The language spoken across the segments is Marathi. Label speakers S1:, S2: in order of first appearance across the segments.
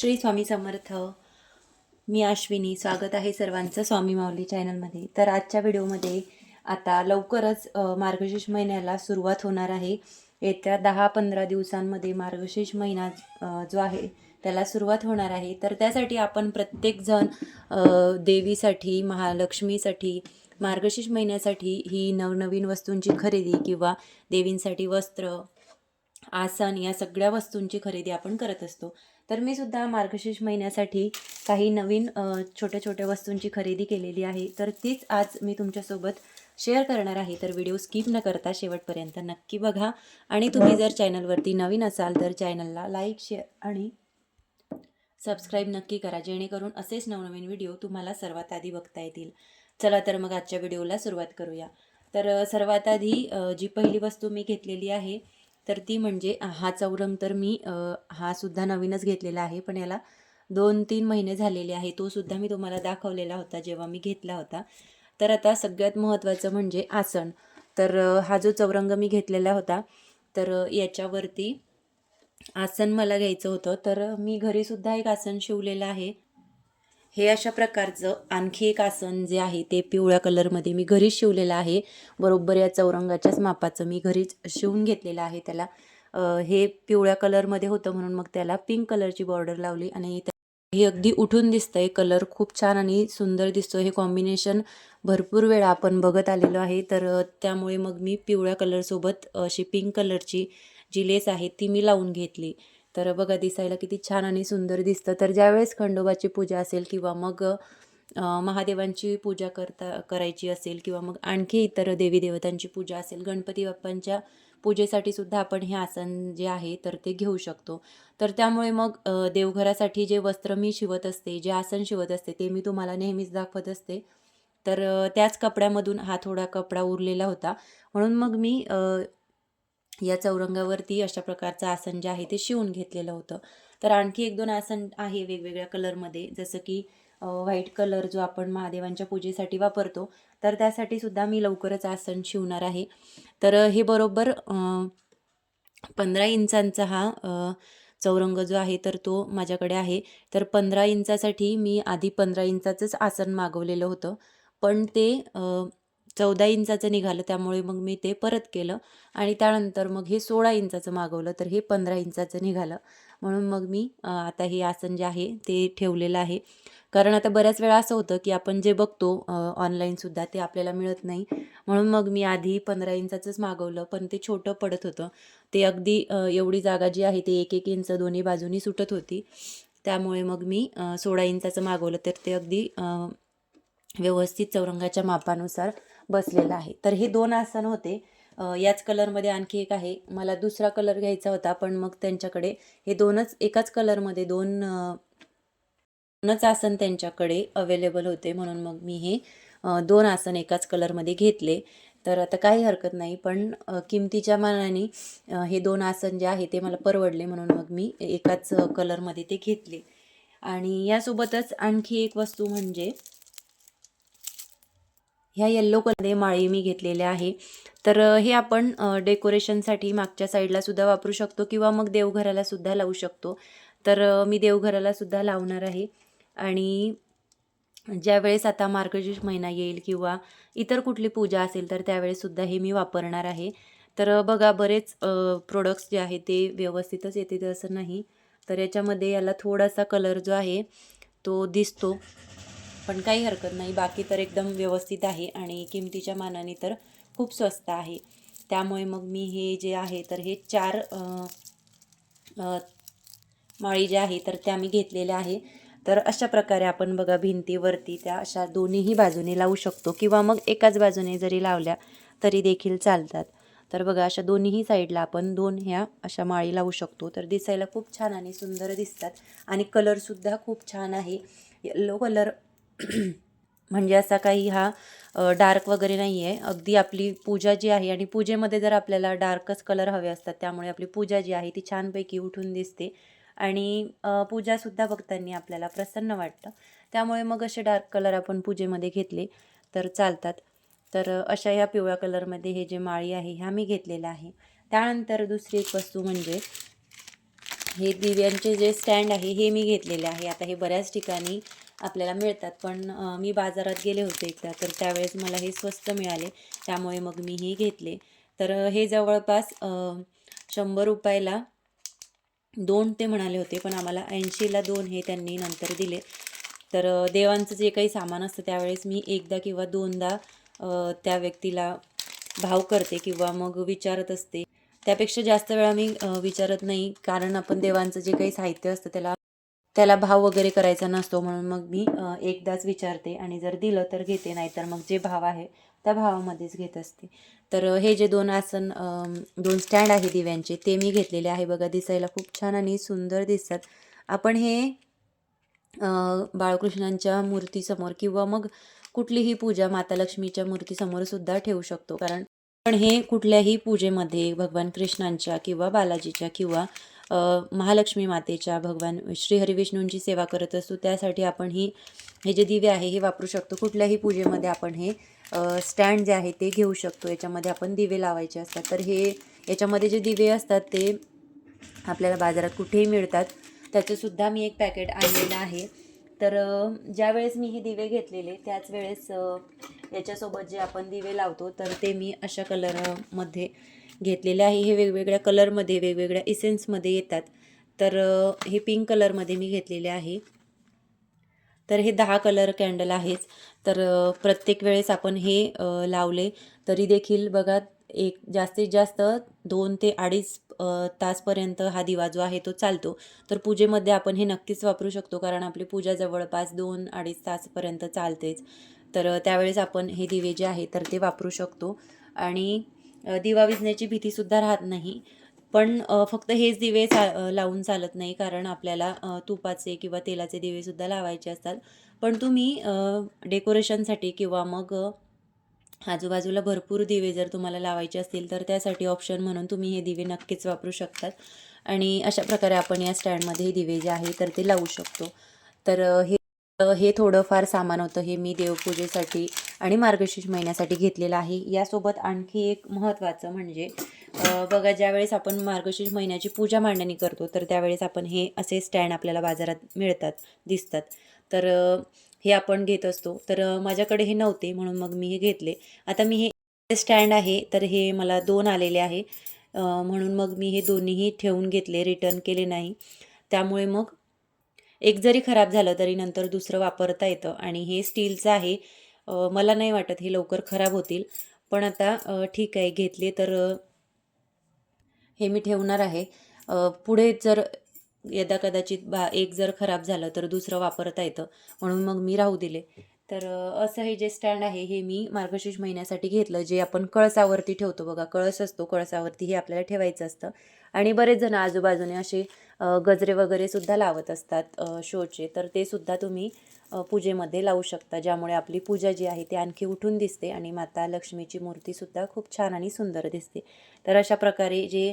S1: श्री स्वामी समर्थ. मी अश्विनी. स्वागत आहे सर्वांचं स्वामी माऊली चॅनलमध्ये. तर आजच्या व्हिडिओमध्ये आता लवकरच मार्गशीर्ष महिन्याला सुरुवात होणार आहे. येत्या दहा पंधरा दिवसांमध्ये मार्गशीर्ष महिना जो आहे त्याला सुरुवात होणार आहे. तर त्यासाठी आपण प्रत्येकजण देवीसाठी महालक्ष्मीसाठी मार्गशीर्ष महिन्यासाठी ही नवनवीन वस्तूंची खरेदी किंवा देवींसाठी वस्त्र आसन या सगळ्या वस्तूंची खरेदी आपण करत असतो. तर मी सुद्धा मार्गशीर्ष महिन्यासाठी काही नवीन छोट्या छोट्या वस्तूंची खरेदी केलेली आहे. तर तीच आज मी तुमच्यासोबत शेअर करणार आहे. तर व्हिडिओ स्किप न करता शेवटपर्यंत नक्की बघा. आणि तुम्ही जर चॅनलवरती नवीन असाल तर चॅनलला लाईक शेअर आणि सबस्क्राईब नक्की करा. जेणेकरून असेच नवनवीन व्हिडिओ तुम्हाला सर्वात आधी बघता येतील. चला तर मग आजच्या व्हिडिओला सुरुवात करूया. तर सर्वात आधी जी पहिली वस्तू मी घेतलेली आहे तर ती म्हणजे हा चौरंग तर मी हा सुद्धा नवीनच घेतलेला आहे. पण याला दोन तीन महिने झालेले आहे. तो सुद्धा मी तुम्हाला दाखवलेला होता जेव्हा मी घेतला होता. तर आता सगळ्यात महत्त्वाचं म्हणजे आसन. तर हा जो चौरंग मी घेतलेला होता तर याच्यावरती आसन मला घ्यायचं होतं. तर मी घरीसुद्धा एक आसन शिवलेलं आहे. हे अशा प्रकारचं आणखी एक आसन जे आहे ते पिवळ्या कलरमध्ये मी घरीच शिवलेलं आहे. बरोबर या चौरंगाच्याच मापाचं मी घरीच शिवून घेतलेलं आहे त्याला. हे पिवळ्या कलरमध्ये होतं म्हणून मग त्याला पिंक कलरची बॉर्डर लावली आणि हे अगदी उठून दिसतंय. कलर खूप छान आणि सुंदर दिसतो हे कॉम्बिनेशन भरपूर वेळा आपण बघत आलेलो आहे. तर त्यामुळे मग मी पिवळ्या कलरसोबत अशी पिंक कलरची जी लेस आहे ती मी लावून घेतली. तर बघा दिसायला किती छान आणि सुंदर दिसतं. तर ज्यावेळेस खंडोबाची पूजा असेल किंवा मग महादेवांची पूजा करता करायची असेल किंवा मग आणखी इतर देवी देवतांची पूजा असेल गणपती बाप्पांच्या पूजेसाठी सुद्धा आपण हे आसन जे आहे तर ते घेऊ शकतो. तर त्यामुळे मग देवघरासाठी जे वस्त्र मी शिवत असते जे आसन शिवत असते ते मी तुम्हाला नेहमीच दाखवत असते. तर त्याच कपड्यामधून हा थोडा कपडा उरलेला होता. म्हणून मग मी या चौरंगावरती अशा प्रकारचं आसन जे आहे ते शिवून घेतलेलं होतं. तर आणखी एक दोन आसन आहे वेगवेगळ्या कलरमध्ये जसं की व्हाईट कलर जो आपण महादेवांच्या पूजेसाठी वापरतो तर त्यासाठी सुद्धा मी लवकरच आसन शिवणार आहे. तर हे बरोबर पंधरा इंचांचा हा चौरंग जो आहे तर तो माझ्याकडे आहे. तर पंधरा इंचासाठी मी आधी पंधरा इंचाचंच आसन मागवलेलं होतं. पण ते चौदा इंचाचं निघालं त्यामुळे मग मी ते परत केलं. आणि त्यानंतर मग हे सोळा इंचाचं मागवलं तर हे पंधरा इंचाचं निघालं. म्हणून मग मी आता हे आसन जे आहे ते ठेवलेलं आहे. कारण आता बऱ्याच वेळा असं होतं की आपण जे बघतो ऑनलाईनसुद्धा ते आपल्याला मिळत नाही. म्हणून मग मी आधी पंधरा इंचाचंच मागवलं पण ते छोटं पडत होतं. ते अगदी एवढी जागा जी आहे ते एक एक इंच दोन्ही बाजूनी सुटत होती. त्यामुळे मग मी सोळा इंचाचं मागवलं तर ते अगदी व्यवस्थित चौरंगाच्या मापानुसार बसलेलं आहे. तर हे दोन आसन होते. याच कलरमध्ये आणखी एक आहे. मला दुसरा कलर घ्यायचा होता पण मग त्यांच्याकडे हे दोनच एकाच कलरमध्ये दोन दोनच आसन त्यांच्याकडे अवेलेबल होते. म्हणून मग मी हे दोन आसन एकाच कलरमध्ये घेतले. तर आता काही हरकत नाही पण किमतीच्या मानाने हे दोन आसन जे आहे ते मला परवडले. म्हणून मग मी एकाच कलरमध्ये ते घेतले. आणि यासोबतच आणखी एक वस्तू म्हणजे ह्या येल्लो कलरमध्ये माळी मी घेतलेल्या आहे. तर हे आपण डेकोरेशनसाठी मागच्या साईडला सुद्धा वापरू शकतो किंवा मग देवघराला सुद्धा लावू शकतो. तर मी देवघराला सुद्धा लावणार आहे. आणि ज्यावेळेस आता मार्गशीर्ष महिना येईल किंवा इतर कुठली पूजा असेल तर त्यावेळेससुद्धा हे मी वापरणार आहे. तर बघा बरेच प्रोडक्ट्स जे आहे ते व्यवस्थितच येते असं नाही. तर याच्यामध्ये याला थोडासा कलर जो आहे तो दिसतो. पण काही हरकत नाही. बाकी तर एकदम व्यवस्थित आहे आणि किमतीच्या मानाने तर खूप स्वस्त आहे. त्यामुळे मग मी हे जे आहे तर हे चार माळी ज्या आहे तर त्या मी घेतलेल्या आहे. तर अशा प्रकारे आपण बघा भिंतीवरती त्या अशा दोन्हीही बाजूने लावू शकतो किंवा मग एकाच बाजूने जरी लावल्या तरी देखील चालतात. तर बघा अशा दोन्हीही साईडला आपण दोन ह्या अशा माळी लावू शकतो. तर दिसायला खूप छान आणि सुंदर दिसतात. आणि कलरसुद्धा खूप छान आहे. येल्लो कलर म्हणजे असा काही हा डार्क वगैरे नाही आहे अगदी आपली पूजा जी आहे आणि पूजेमध्ये जर आपल्याला डार्कच कलर हवे असतात त्यामुळे आपली पूजा जी आहे ती छानपैकी उठून दिसते. आणि पूजासुद्धा बघताना आपल्याला प्रसन्न वाटतं. त्यामुळे मग असे डार्क कलर आपण पूजेमध्ये घेतले तर चालतात. तर अशा ह्या पिवळ्या कलरमध्ये हे जे माळी आहे ह्या मी घेतलेल्या आहे. त्यानंतर दुसरी एक वस्तू म्हणजे हे दिव्यांचे जे स्टँड आहे हे मी घेतलेले आहे. आता हे बऱ्याच ठिकाणी आपल्याला मिळतात. पण मी बाजारात गेले होते एकदा तर त्यावेळेस मला हे स्वस्त मिळाले. त्यामुळे मग मी हे घेतले. तर हे जवळपास शंभर रुपयाला दोन ते म्हणाले होते पण आम्हाला ऐंशीला दोन हे त्यांनी नंतर दिले. तर देवांचं जे काही सामान असतं त्यावेळेस मी एकदा किंवा दोनदा त्या व्यक्तीला भाव करते किंवा मग विचारत असते. त्यापेक्षा जास्त वेळा मी विचारत नाही कारण आपण देवांचं जे काही साहित्य असतं त्याला त्याला भाव वगैरे करायचा नसतो म्हणून मग मी एकदाच विचारते आणि जर दिलं तर घेते नाहीतर मग जे भाव आहे त्या भावामध्येच घेत असते. तर हे जे दोन आसन दोन स्टँड आहे दिव्यांचे ते मी घेतलेले आहे. बघा दिसायला खूप छान आणि सुंदर दिसतात. आपण हे बाळकृष्णांच्या मूर्तीसमोर किंवा मग कुठलीही पूजा माता लक्ष्मीच्या मूर्तीसमोर सुद्धा ठेवू शकतो. कारण पण हे कुठल्याही पूजेमध्ये भगवान कृष्णांच्या किंवा बालाजीच्या किंवा महालक्ष्मी मातेच्या भगवान श्रीहरी विष्णूंची सेवा करत असतो. त्यासाठी आपण ही हे जे दिवे आहे हे वापरू शकतो. कुठल्याही पूजेमध्ये आपण हे स्टँड जे आहे ते घेऊ शकतो. याच्यामध्ये आपण दिवे लावायचे असतात. तर हे याच्यामध्ये जे दिवे असतात ते आपल्याला बाजारात कुठेही मिळतात. त्याचंसुद्धा मी एक पॅकेट आणलेलं आहे. तर ज्या ज्यावेळेस मी हे दिवे घेतलेले त्याच वेळेस याच्यासोबत जे आपण दिवे लावतो तर ते मी अशा कलरमध्ये घेतलेले आहे. हे वेगवेगळ्या कलरमध्ये वेगवेगळ्या इसेन्समध्ये येतात. तर हे पिंक कलरमध्ये मी घेतलेले आहे. तर हे दहा कलर कॅन्डल आहेच तर प्रत्येक वेळेस आपण हे लावले तरी देखील बघा एक जास्तीत जास्त दोन ते अडीच तासपर्यंत हा दिवा जो आहे तो चालतो. तर पूजेमध्ये आपण हे नक्कीच वापरू शकतो कारण आपली पूजा जवळपास दोन अडीच तासपर्यंत चालतेच. तर त्यावेळेस आपण हे दिवे जे आहे तर ते वापरू शकतो. आणि दिवा विजण्याची भीतीसुद्धा राहत नाही. पण फक्त हेच दिवे चा लावून चालत नाही कारण आपल्याला तुपाचे किंवा तेलाचे दिवेसुद्धा लावायचे असतात. पण तुम्ही डेकोरेशनसाठी किंवा मग आजूबाजूला भरपूर दिवे जर तुम्हाला लावायचे असतील तर त्यासाठी ऑप्शन म्हणून तुम्ही हे दिवे नक्कीच वापरू शकतात. आणि अशा प्रकारे आपण या स्टँडमध्ये हे दिवे जे आहे तर ते लावू शकतो. तर हे हे थोडंफार सामान होतं हे मी देवपूजेसाठी आणि मार्गशीर्ष महिन्यासाठी घेतलेलं आहे. यासोबत आणखी एक महत्त्वाचं म्हणजे बघा ज्यावेळेस आपण मार्गशीर्ष महिन्याची पूजा मांडणी करतो तर त्यावेळेस आपण हे असे स्टँड आपल्याला बाजारात मिळतात दिसतात. तर हे आपण घेत असतो. तर माझ्याकडे हे नव्हते म्हणून मग मी हे घेतले. आता मी हे स्टँड आहे तर हे मला दोन आलेले आहे. म्हणून मग मी हे दोन्हीही ठेवून घेतले रिटर्न केले नाही. त्यामुळे मग एक जरी खराब झालं तरी नंतर दुसरं वापरता येतं आणि हे स्टीलचं आहे. मला नाही वाटत हे लवकर खराब होतील. पण आता ठीक आहे घेतले तर हे मी ठेवणार आहे. पुढे जर यदा कदाचित बा एक जर खराब झालं तर दुसरं वापरता येतं. म्हणून मग मी राहू दिले. तर असं हे जे स्टँड आहे हे मी मार्गशीर्ष महिन्यासाठी घेतलं जे आपण कळसावरती ठेवतो बघा. कळस असतो कळसावरती हे आपल्याला ठेवायचं असतं. आणि बरेच जण आजूबाजूने असे गजरे वगैरे सुद्धा लावत असतात शोचे. तर ते सुद्धा तुम्ही पूजेमध्ये लावू शकता ज्यामुळे आपली पूजा जी आहे ती आणखी उठून दिसते आणि माता लक्ष्मीची मूर्तीसुद्धा खूप छान आणि सुंदर दिसते. तर अशा प्रकारे जे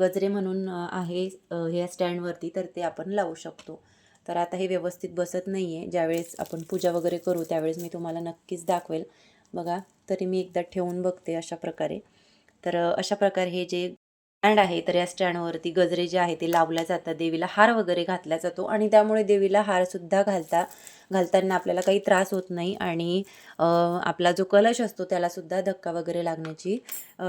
S1: गजरे म्हणून आहे ह्या स्टँडवरती तर ते आपण लावू शकतो. तर आता हे व्यवस्थित बसत नाही आहे ज्यावेळेस आपण पूजा वगैरे करू त्यावेळेस मी तुम्हाला नक्कीच दाखवेल. बघा तरी मी एकदा ठेवून बघते अशा प्रकारे. तर अशा प्रकारे हे जे स्टँड आहे तर या स्टँडवरती गजरे जे आहे ते लावल्या जातात देवीला हार वगैरे घातला जातो आणि त्यामुळे देवीला हारसुद्धा घालता घालताना आपल्याला काही त्रास होत नाही आणि आपला जो कलश असतो त्यालासुद्धा धक्का वगैरे लागण्याची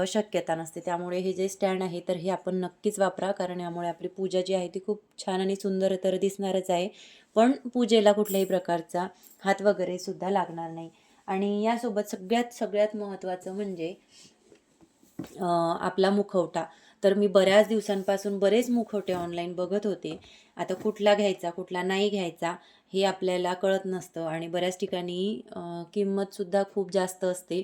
S1: शक्यता नसते. त्यामुळे हे जे स्टँड आहे तर हे आपण नक्कीच वापरा कारण यामुळे आपली पूजा जी आहे ती खूप छान आणि सुंदर तर दिसणारच आहे. पण पूजेला कुठल्याही प्रकारचा हात वगैरे सुद्धा लागणार नाही. आणि यासोबत सगळ्यात सगळ्यात महत्त्वाचं म्हणजे आपला मुखवटा. तर मी बऱ्याच दिवसांपासून बरेच मुखवटे ऑनलाईन बघत होते. आता कुठला घ्यायचा कुठला नाही घ्यायचा हे आपल्याला कळत नसतं आणि बऱ्याच ठिकाणी किंमतसुद्धा खूप जास्त असते.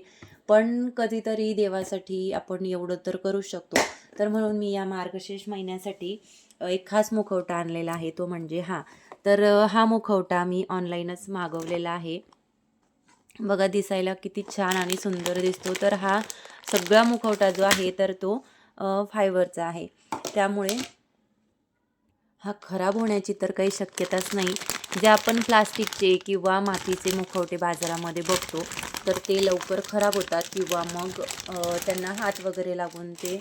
S1: पण कधीतरी देवासाठी आपण एवढं तर करू शकतो. तर म्हणून मी या मार्गशीर्ष महिन्यासाठी एक खास मुखवटा आणलेला आहे तो म्हणजे हा. तर हा मुखवटा मी ऑनलाईनच मागवलेला आहे. बघा दिसायला किती छान आणि सुंदर दिसतो. तर हा सगळा मुखवटा जो आहे तर तो फायबरचा आहे. त्यामुळे हा खराब होण्याची तर काही शक्यताच नाही. जे आपण प्लास्टिकचे किंवा मातीचे मुखवटे बाजारामध्ये बघतो तर ते लवकर खराब होतात किंवा मग त्यांना हात वगैरे लागून ते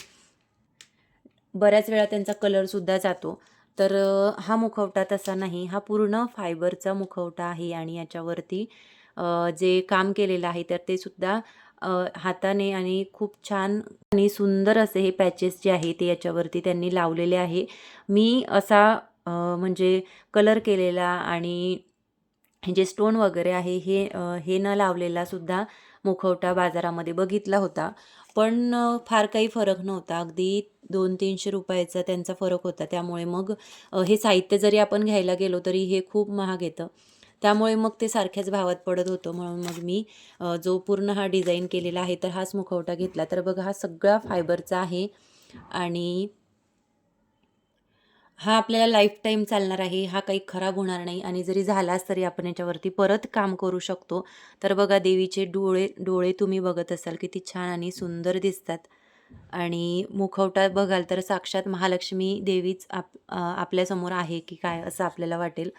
S1: बऱ्याच वेळा त्यांचा कलरसुद्धा जातो. तर हा मुखवटा तसा नाही. हा पूर्ण फायबरचा मुखवटा आहे आणि याच्यावरती जे काम केलेलं आहे तर ते सुद्धा हाताने आणि खूप छान आणि सुंदर असे हे पॅचेस जे आहे ते याच्यावरती त्यांनी लावलेले आहे. मी असा म्हणजे कलर केलेला आणि जे स्टोन वगैरे आहे हे हे न लावलेला सुद्धा मुखवटा बाजारामध्ये बघितला होता. पण फार काही फरक नव्हता. अगदी दोन तीनशे रुपयाचा त्यांचा फरक होता. त्यामुळे मग हे साहित्य जरी आपण घ्यायला गेलो तरी हे खूप महाग येतं. त्यामुळे मग ते सारख्याच भावात पडत होतं. म्हणून मग मी जो पूर्ण हा डिझाईन केलेला आहे तर हाच मुखवटा घेतला. तर बघा हा सगळा फायबरचा आहे आणि हा आपल्याला लाईफ टाईम चालणार आहे. हा काही खराब होणार नाही आणि जरी झालाच तरी आपण याच्यावरती परत काम करू शकतो. तर बघा देवीचे डोळे डोळे तुम्ही बघत असाल किती छान आणि सुंदर दिसतात. आणि मुखवटा बघाल तर साक्षात महालक्ष्मी देवीच आप आपल्यासमोर आहे की काय असं आपल्याला वाटेल.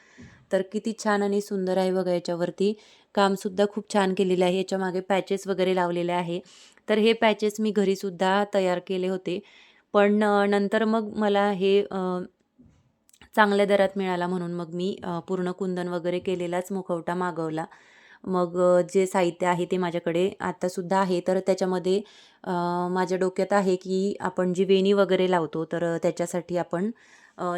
S1: तर किती छान आणि सुंदर आहे बघा याच्यावरती. कामसुद्धा खूप छान केलेलं आहे. याच्या मागे पॅचेस वगैरे लावलेले आहे. तर हे पॅचेस मी घरीसुद्धा तयार केले होते. पण नंतर मग मला हे चांगल्या दरात मिळाला म्हणून मग मी पूर्ण कुंदन वगैरे केलेलाच मुखवटा मागवला. मग जे साहित्य आहे ते माझ्याकडे आत्तासुद्धा आहे. तर त्याच्यामध्ये माझ्या डोक्यात आहे की आपण जी वेणी वगैरे लावतो तर त्याच्यासाठी आपण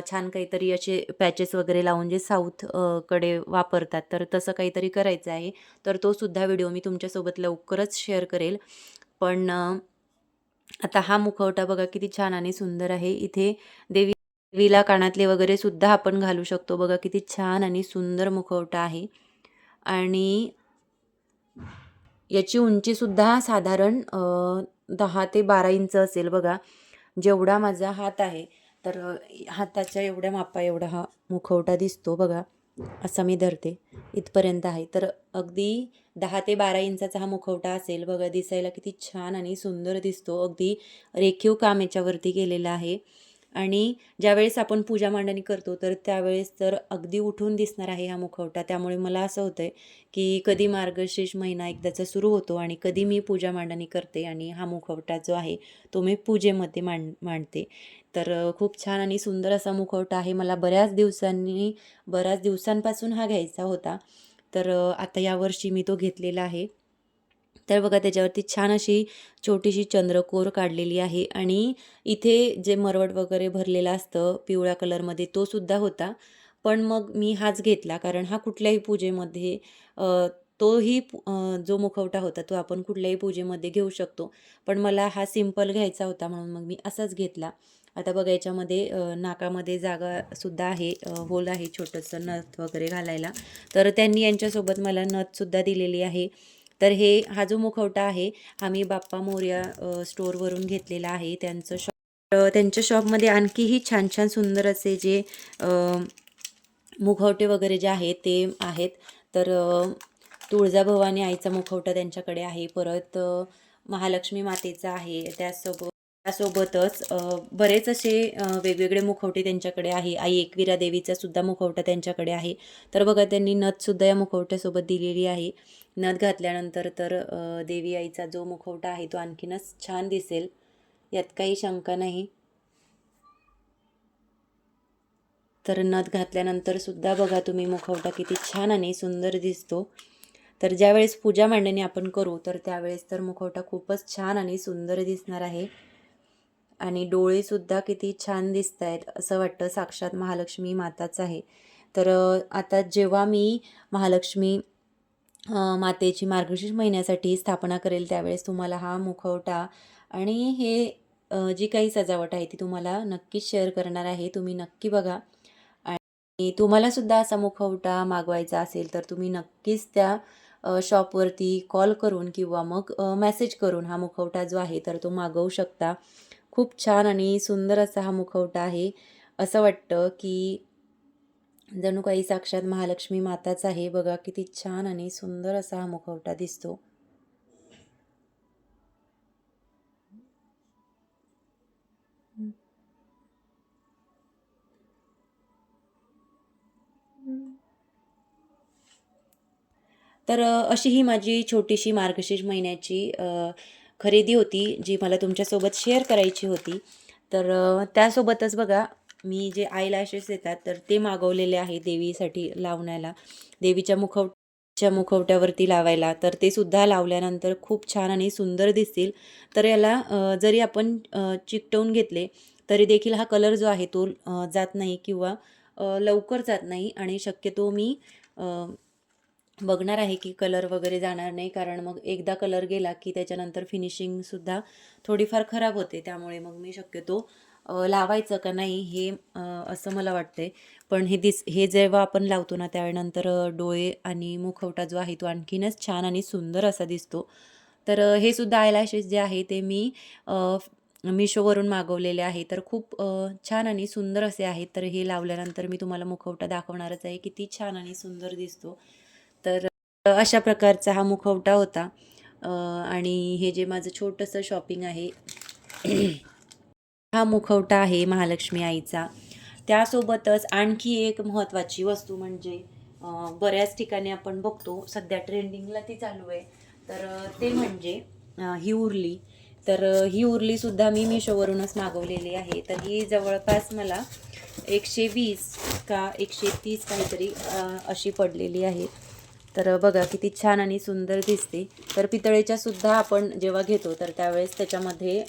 S1: छान काहीतरी असे पॅचेस वगैरे लावून जे साऊथकडे वापरतात. तर तसं काहीतरी करायचं आहे. तर तो सुद्धा व्हिडिओ मी तुमच्यासोबत लवकरच शेअर करेल. पण आता हा मुखवटा बघा किती छान आणि सुंदर आहे. इथे देवी देवीला कानातले वगैरे सुद्धा आपण घालू शकतो. बघा किती छान आणि सुंदर मुखवटा आहे. आणि याची उंचीसुद्धा साधारण दहा ते बारा इंच असेल बघा. जेवढा माझा हात आहे. तर हाताच्या एवढ्या मापा एवढा हा मुखवटा दिसतो बघा. असा मी धरते. इथपर्यंत आहे. तर अगदी दहा ते बारा इंचाचा हा मुखवटा असेल बघा दिसायला किती छान आणि सुंदर दिसतो. अगदी रेखीव काम याच्यावरती केलेलं आहे. आणि ज्यावेळेस आपण पूजा मांडणी करतो तर त्यावेळेस तर अगदी उठून दिसणार आहे हा मुखवटा. त्यामुळे मला असं होतं आहे की कधी मार्गशीर्ष महिना एकदाचा सुरू होतो आणि कधी मी पूजा मांडणी करते आणि हा मुखवटा जो आहे तो मी पूजेमध्ये मांड मांडते. तर खूप छान आणि सुंदर असा मुखवटा आहे. मला बऱ्याच दिवसांनी बऱ्याच दिवसांपासून हा घ्यायचा होता. तर आता यावर्षी मी तो घेतलेला आहे. तर बघा त्याच्यावरती छान अशी छोटीशी चंद्रकोर काढलेली आहे आणि इथे जे मरवट वगैरे भरलेलं असतं पिवळ्या कलरमध्ये तो सुद्धा होता. पण मग मी हाच घेतला कारण हा कुठल्याही पूजेमध्ये तोही जो मुखवटा होता तो आपण कुठल्याही पूजेमध्ये घेऊ शकतो. पण मला हा सिंपल घ्यायचा होता म्हणून मग मी असाच घेतला. आता बघा याच्यामध्ये नाकामध्ये जागासुद्धा आहे होल आहे छोटंसं नथ वगैरे घालायला. तर त्यांनी यांच्यासोबत मला नथसुद्धा दिलेली आहे. तर हे हा जो मुखवटा आहे हा मी बाप्पा मोर्या स्टोरवरून स्टोअरवरून घेतलेला आहे. त्यांचं शॉप त्यांच्या शॉपमध्ये आणखीही छान छान सुंदर असे जे मुखवटे वगैरे जे आहेत ते आहेत. तर तुळजाभवानी आईचा मुखवटा त्यांच्याकडे आहे. परत महालक्ष्मी मातेचा आहे. त्यासोबत त्यासोबतच बरेच असे वेगवेगळे मुखवटे त्यांच्याकडे आहे. आई एकविरा देवीचा सुद्धा मुखवटा त्यांच्याकडे आहे. तर बघा त्यांनी नथसुद्धा या मुखवट्यासोबत दिलेली आहे. नथ घातल्यानंतर तर देवी आईचा जो मुखवटा आहे तो आणखीनच छान दिसेल. यात काही शंका नाही. तर नथ घातल्यानंतर सुद्धा बघा तुम्ही मुखवटा किती छान आणि सुंदर दिसतो. तर ज्यावेळेस पूजा मांडणी आपण करू तर त्यावेळेस तर मुखवटा खूपच छान आणि सुंदर दिसणार आहे. आणि डोळेसुद्धा किती छान दिसत आहेत असं वाटतं साक्षात महालक्ष्मी माताच आहे. तर आता जेव्हा मी महालक्ष्मी मातेची मार्गशीर्ष महिन्यासाठी स्थापना करेल त्यावेळेस तुम्हाला हा मुखवटा आणि हे जी काही सजावट आहे ती तुम्हाला नक्कीच शेअर करणार आहे तुम्ही नक्की बघा. आणि तुम्हालासुद्धा असा मुखवटा मागवायचा असेल तर तुम्ही नक्कीच त्या शॉपवरती कॉल करून किंवा मग मेसेज करून हा मुखवटा जो आहे तर तो मागवू शकता. खूप छान आणि सुंदर असा हा मुखवटा आहे. असं वाटतं की जणू काही साक्षात महालक्ष्मी माताच आहे. बघा किती छान आणि सुंदर असा हा मुखवटा दिसतो. तर अशी ही माझी छोटीशी मार्गशीर्ष महिन्याची खरेदी होती जी मला तुमच्यासोबत शेअर करायची होती. तर त्यासोबतच बघा मी जे आय लॅशेस येतात तर ते मागवलेले आहे देवीसाठी लावण्याला. देवीच्या मुखवच्या मुखवट्यावरती लावायला. तर ते सुद्धा लावल्यानंतर खूप छान आणि सुंदर दिसतील. तर याला जरी आपण चिकटवून घेतले तरी देखील हा कलर जो आहे तो जात नाही किंवा लवकर जात नाही. आणि शक्यतो मी बघणार आहे की कलर वगैरे जाणार नाही. कारण मग एकदा कलर गेला की त्याच्यानंतर फिनिशिंगसुद्धा थोडीफार खराब होते. त्यामुळे मग मी शक्यतो लावायचं का नाही हे असं मला वाटतंय. पण हे दिस हे जेव्हा आपण लावतो ना त्यावेळेनंतर डोळे आणि मुखवटा जो आहे तो आणखीनच छान आणि सुंदर असा दिसतो. तर हे सुद्धा आयलॅशेस जे आहे ते मी मिशोवरून मागवलेले आहे. तर खूप छान आणि सुंदर असे आहेत. तर हे लावल्यानंतर मी तुम्हाला मुखवटा दाखवणारच आहे. किती छान आणि सुंदर दिसतो. अशा प्रकारचा हा मुखवटा होता. आणि हे जे माझं छोटंसं शॉपिंग आहे हा मुखवटा आहे महालक्ष्मी आईचा. त्यासोबतच आणखी एक महत्त्वाची वस्तू म्हणजे बऱ्याच ठिकाणी आपण बघतो सध्या ट्रेंडिंगला ती चालू आहे. तर ते म्हणजे ही उरली. तर ही उरलीसुद्धा मी मिशोवरूनच मागवलेली आहे. तर ही जवळपास मला एकशे वीस का एकशे तीस काहीतरी अशी पडलेली आहे. तर बघा किती छान आणि सुंदर दिसते. तर पितळेच्या सुद्धा आपण जेव्हा घेतो तर त्यावेळेस त्याच्यामध्ये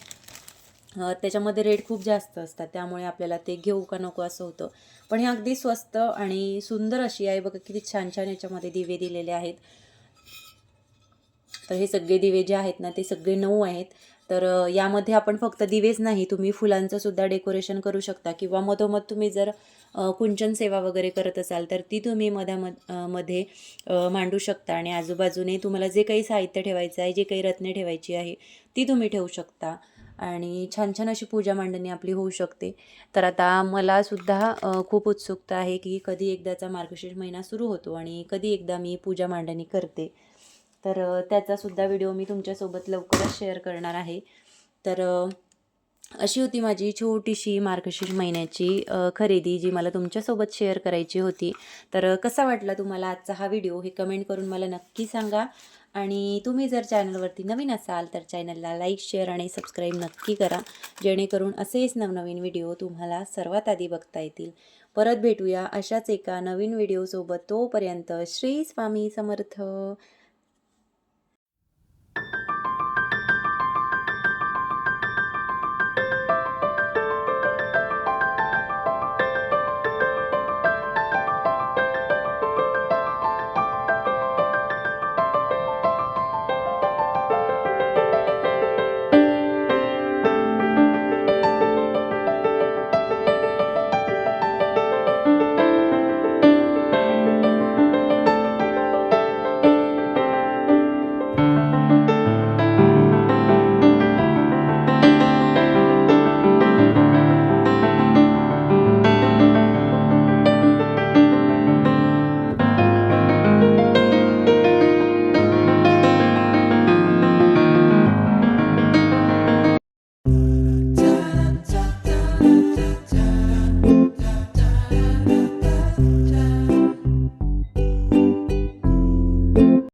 S1: त्याच्यामध्ये रेट खूप जास्त असतात. त्यामुळे आपल्याला ते घेऊ का नको असं होतं. पण हे अगदी स्वस्त आणि सुंदर अशी आहे. बघा किती छान छान याच्यामध्ये दिवे दिलेले आहेत. तर हे सगळे दिवे जे आहेत ना ते सगळे नऊ आहेत. तर यामध्ये आपण फक्त दिवेच नाही तुम्ही फुलांचं सुद्धा डेकोरेशन करू शकता. किंवा मधोमध तुम्ही जर कुंचन सेवा वगैरे करत असाल तर ती तुम्ही मधामधमध्ये मांडू शकता आणि आजूबाजूने तुम्हाला जे काही साहित्य ठेवायचं आहे जे काही रत्ने ठेवायची आहे ती तुम्ही ठेवू शकता. आणि छान छान अशी पूजा मांडणी आपली होऊ शकते. तर आता मला सुद्धा खूप उत्सुकता आहे की कधी एकदाचा मार्गशीर्ष महिना सुरू होतो आणि कधी एकदा मी पूजा मांडणी करते. तर त्याचासुद्धा व्हिडिओ मी तुमच्यासोबत लवकरच शेअर करणार आहे. तर अशी होती माझी छोटीशी मार्गशीर्ष महिन्याची खरेदी जी मला तुमच्यासोबत शेअर करायची होती. तर कसा वाटला तुम्हाला आजचा हा व्हिडिओ हे कमेंट करून मला नक्की सांगा. आणि तुम्ही जर चॅनलवरती नवीन असाल तर चॅनलला लाईक शेअर आणि सबस्क्राईब नक्की करा. जेणेकरून असेच नवनवीन व्हिडिओ तुम्हाला सर्वात आधी बघता येतील. परत भेटूया अशाच एका नवीन व्हिडिओसोबत तोपर्यंत श्री स्वामी समर्थ.